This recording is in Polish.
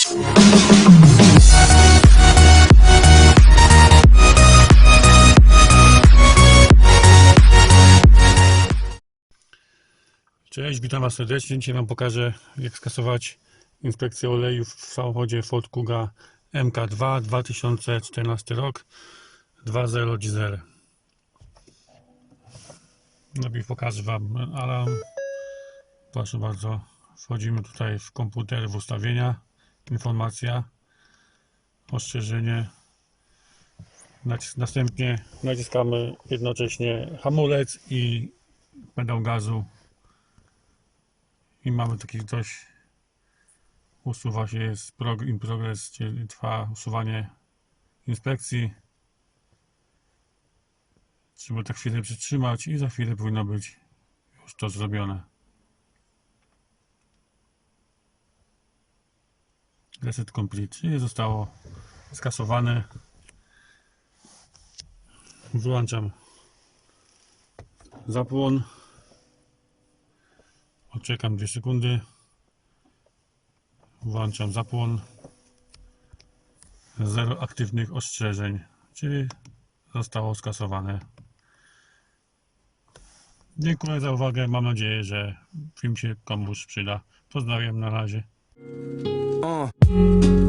Cześć, witam Was serdecznie. Dzisiaj Wam pokażę, jak skasować inspekcję olejów w samochodzie Ford Kuga MK2 2014 rok 2.0 diesel. Najpierw pokażę Wam alarm. Proszę bardzo, wchodzimy tutaj w komputer, w ustawienia, informacja, ostrzeżenie. Następnie naciskamy jednocześnie hamulec i pedał gazu. I mamy taki coś. Usuwa się jest prog- in progress, czyli trwa usuwanie inspekcji. Trzeba tak chwilę przytrzymać i za chwilę powinno być już to zrobione reset complete, czyli zostało skasowane wyłączam zapłon Odczekam 2 sekundy. Włączam zapłon. Zero aktywnych ostrzeżeń, czyli zostało skasowane. Dziękuję za uwagę. Mam nadzieję, że film się komuś przyda. Pozdrawiam na razie. Uh.